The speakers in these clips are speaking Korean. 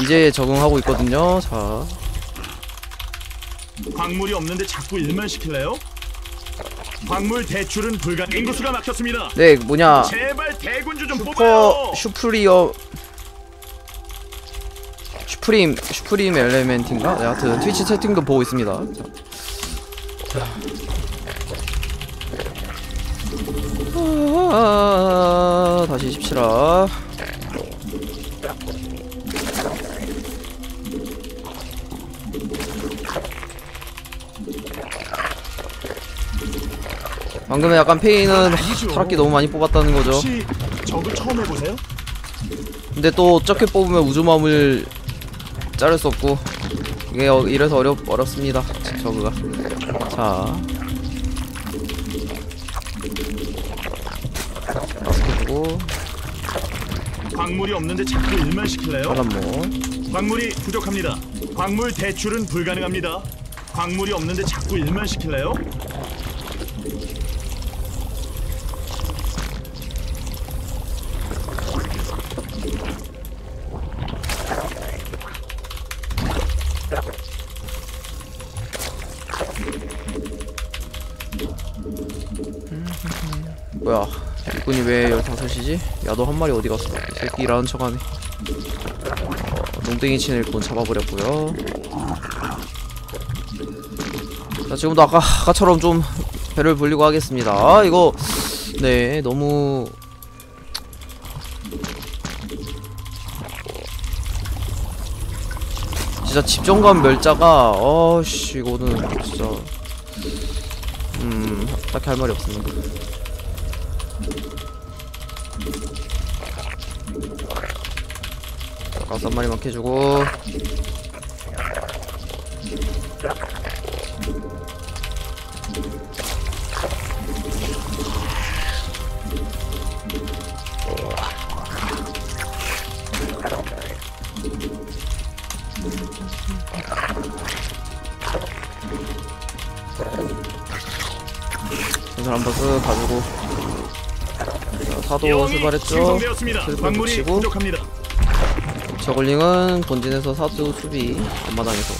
이제 적응하고 있거든요. 자, 광물이 없는데 자꾸 일만 시킬래요? 광물 대출은 불가. 인구수가 막혔습니다. 네 뭐냐 제발 대군주 좀 슈퍼 뽑아요. 슈프리어 슈프림 슈프림 엘레멘트인가? 네, 하여튼 트위치 채팅도 보고 있습니다. 자. 아, 다시 십시 방금에 약간 페이는 타락기 너무 많이 뽑았다는 거죠. 저도 처음 해보세요? 근데 또 적게 뽑으면 우주맘을 자를 수 없고 이게 어, 이래서 어렵 어렵습니다 저그가 자 마스크 주고 광물이 없는데 자꾸 일만 시킬래요? 바람모 광물이 부족합니다. 광물 대출은 불가능합니다. 광물이 없는데 자꾸 일만 시킬래요? 뭐야? 이분이 왜 15시지? 야도 한 마리 어디 갔어? 이 새끼 일하는 척하네. 어, 농땡이 치는 일꾼 잡아버렸고요. 자 지금도 아까 아까처럼 좀 배를 불리고 하겠습니다. 아 이거 네 너무 진짜 집정관 멸자가 어씨 이거는 진짜 음 딱히 할 말이 없습니다 가스 한 마리만 캐주고. 전설 한번 쓱 가지고. 자, 사도 출발했죠. 광물이 붙이고. 저글링은 본진에서 사두 수비 앞마당에서.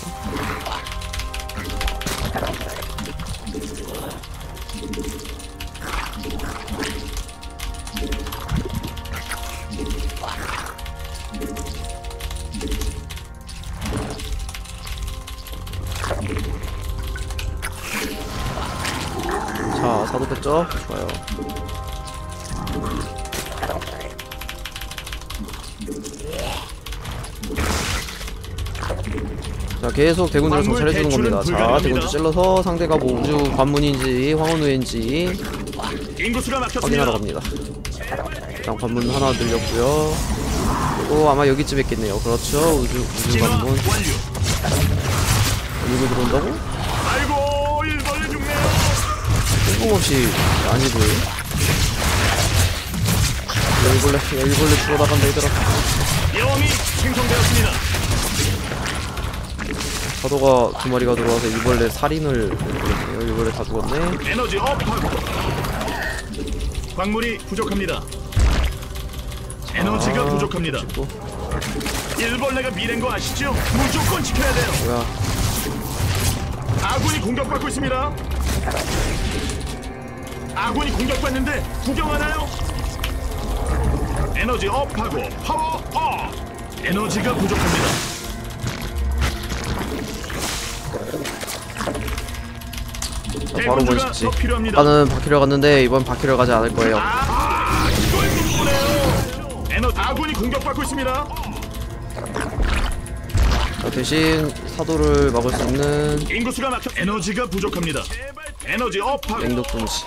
자 사도 뺐죠? 좋아요 자 계속 대군주를 정찰해주는 겁니다 자. 대군주 찔러서 상대가 뭐 우주 관문인지 황혼우인지 확인하러. 갑니다 일단 관문 하나 늘렸고요 또 아마 여기쯤 있겠네요 그렇죠 우주 우주 관문. 여기로 들어온다고? 뜬금없이 아니고 야 일벌레 죽어나간다 얘들아 여왕이 생성되었습니다. 사도가 두 마리가 들어와서 일벌레 살인을 했네요 일벌레 다 죽었네 에너지 업하고 광물이 부족합니다. 에너지가 아, 부족합니다. 찍고. 일벌레가 미래인 거 아시죠? 무조건 지켜야 돼요. 뭐야 아군이 공격받고 있습니다. 아군이 공격받는데 구경하나요? 에너지 업하고 파워 업. 에너지가 부족합니다. 자 바로 대군주가 필요합니다. 아까는 바퀴를 갔는데 이번 바퀴를 가지 않을 거예요 아, 이걸 못 보네요. 에너 아군이 공격받고 있습니다. 자, 대신 사도를 막을 수 있는 인구수가 막혀 에너지가 부족합니다. 에너지 업하고 맹독 분지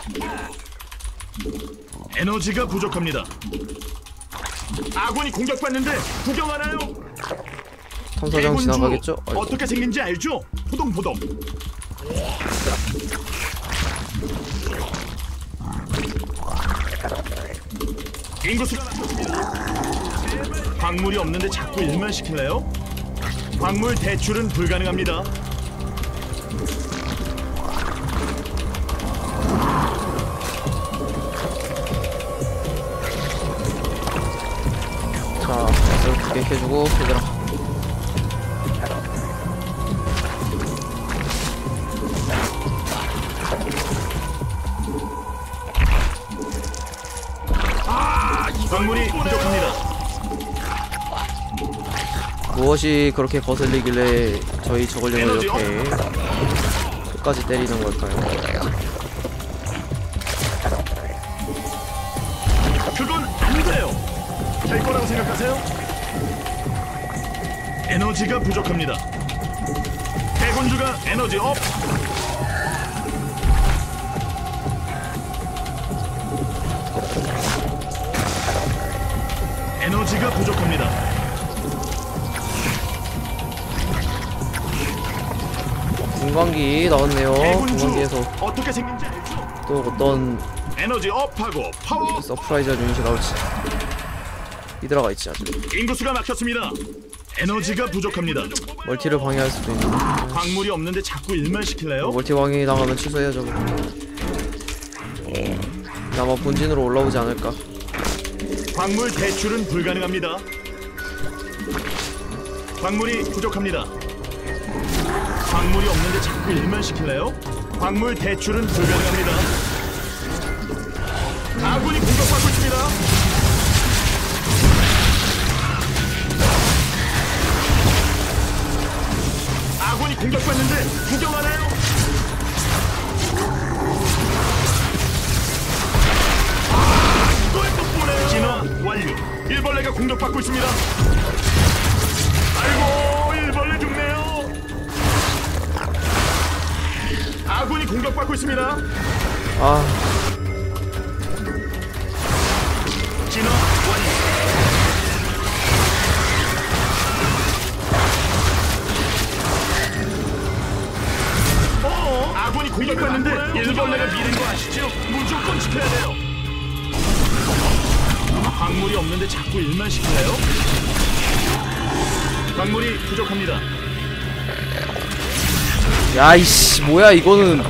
에너지가 부족합니다. 아군이 공격받는데 구경 하나요? 탐사장 대군주 지나가겠죠? 아이고. 어떻게 생긴지 알죠? 포동포동. 인구수가 낮췄습니다. 광물이 없는데 자꾸 일만 시킬래요? 광물 대출은 불가능합니다. 해주고 얘들아 광물이 부족합니다. 무엇이 그렇게 거슬리길래 저희 저걸령을 이렇게 끝까지 때리는 걸까요? 에너지가 부족합니다. 대군주가 에너지 업. 에너지가 부족합니다. 분광기 나왔네요. 분광기에서 어떻게 생긴지 알죠? 또 어떤 에너지 업하고 파워. 서프라이즈 유닛이 나올지 히드라가 있지 아직 인구수가 막혔습니다. 에너지가 부족합니다. 멀티를 방해할 수도 있는 광물이 없는데 자꾸 일만 시킬래요? 멀티 방해 당하면 취소해야죠 아마 본진으로 올라오지 않을까 광물 대출은 불가능합니다. 광물이 부족합니다. 광물이 없는데 자꾸 일만 시킬래요? 광물 대출은 불가능합니다. 아군이 공격받고 있습니다. 아 진화 완료. 어? 아군이 공격받는데 일벌레가 미는 거 아시죠? 무조건 지켜야 돼요. 광물이 없는데 자꾸 일만 시킬래요? 광물이 부족합니다. 야 이씨 뭐야 이거는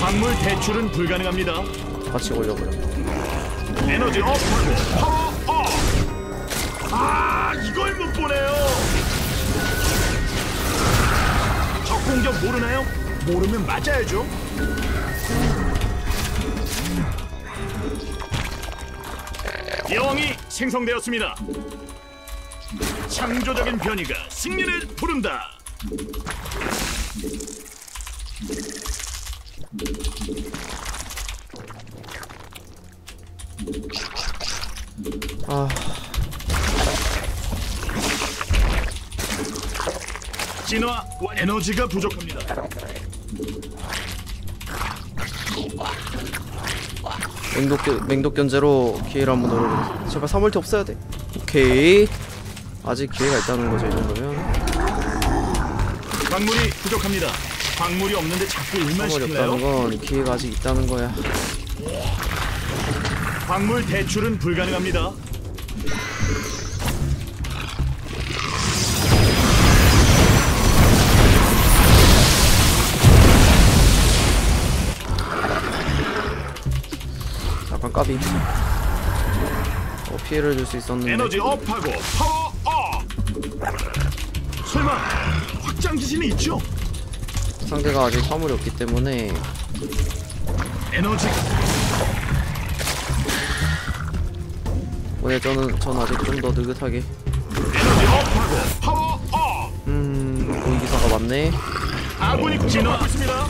광물 대출은 불가능합니다. 같이 걸려버려 에너지 업하고 파워 업. 아 이걸 못 보네요. 적 공격 모르나요? 모르면 맞아야죠. 여왕이 생성되었습니다. 창조적인 변이가 승리를 부른다. 아 진화 에너지가 부족합니다. 맹독 맹독 견제로 기회를 한번 노려보자 제발 3월티 없어야 돼 오케이 아직 기회가 있다는 거죠 이 정도면 광물이 부족합니다. 광물이 없는데 자꾸 일만 3월이 시킬래요? 없다는 건 기회가 아직 있다는 거야 광물 대출은 불가능합니다. 약간 까비 어, 피해를 줄 수 있었는데 에너지 업하고 파워 업. 설마 확장 기신이 있죠? 상대가 아직 화물이 없기 때문에 에너지 오늘 저는 전 아직 좀 더 느긋하게 에너지 업하고 파워 업. 음 공기사가 많네 아군이 공격받고 있습니다.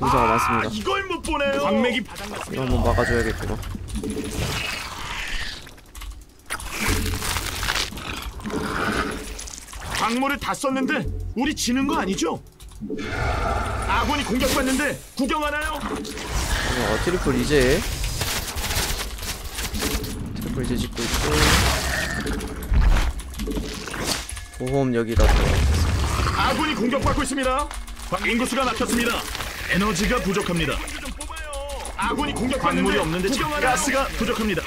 공기사가 아, 많습니다 이걸 못 보네요. 광맥이 이거 바닥났습니다. 한번 막아줘야겠구나 광물을 다 썼는데 우리 지는 거 아니죠? 아군이 공격받는데 구경하나요? 어, 트리플 이제 트리플 이제 짓고 있고 보험 여기다 더 아군이 공격받고 있습니다. 인구수가 막혔습니다. 에너지가 부족합니다. 아군이 공격 광물이 없는데 가스가 부족합니다.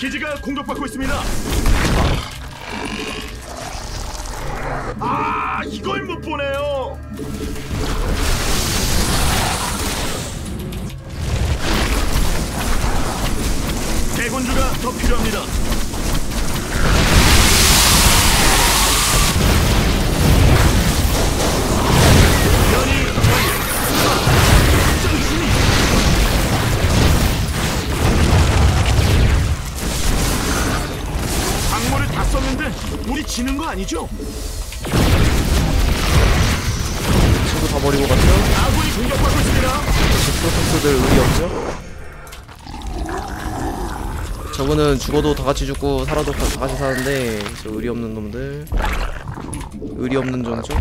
기지가 공격받고 있습니다. 아 이걸 못 보네요. 대군주가 더 필요합니다. 아니죠? 친구 다 버리고 갔죠? 아군이 공격받고 있습니다. 프로토스들 의리 없죠? 저거는 죽어도 다 같이 죽고 살아도 다 같이 사는데 저 의리 없는 놈들 의리 없는 존죠?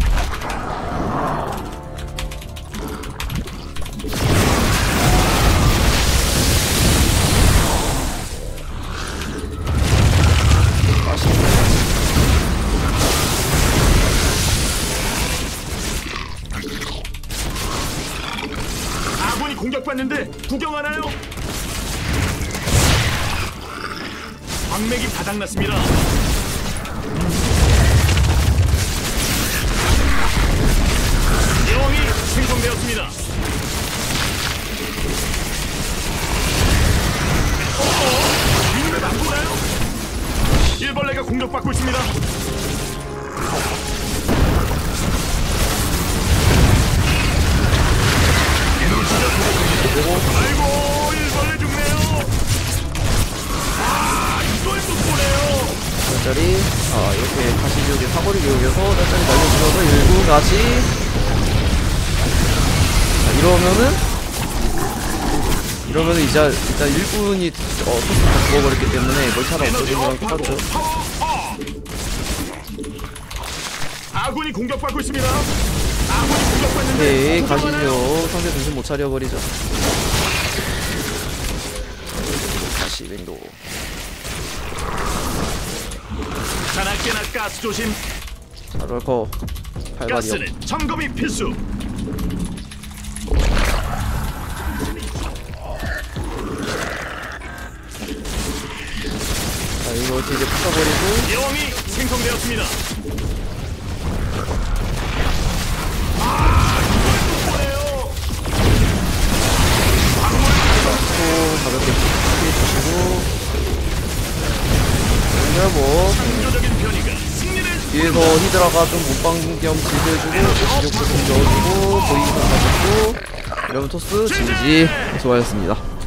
공격받는데 구경하나요? 광맥이 바닥났습니다. 여왕이 생성되었습니다. 어? 민맵 안 보나요? 일벌레가 공격받고 있습니다. 아 이렇게 가시지옥의 사거리 교육에서 짤짜리 날려주면서 일구 같이 자 이러면은 이러면은 이제 일단 일꾼이 어 토스 다 죽어버렸기 때문에 멀차가 없어진 거랑 업 똑같죠. 아군이 공격받고 있습니다. 아군이 공격받는데 구경하나요? 가시죠 상대 정신 못 차려버리죠 다시 맹도 자나깨나 가스 조심. 자 럴커 가스는 점검이 필수. 자 이거 이제 부숴버리고 여왕이 생성되었습니다. 뒤에서 히드라가 좀 못방 겸 지지해주고 지적도 좀 넣어주고 보이기도 가졌고 이러면 토스 진지 수고하셨습니다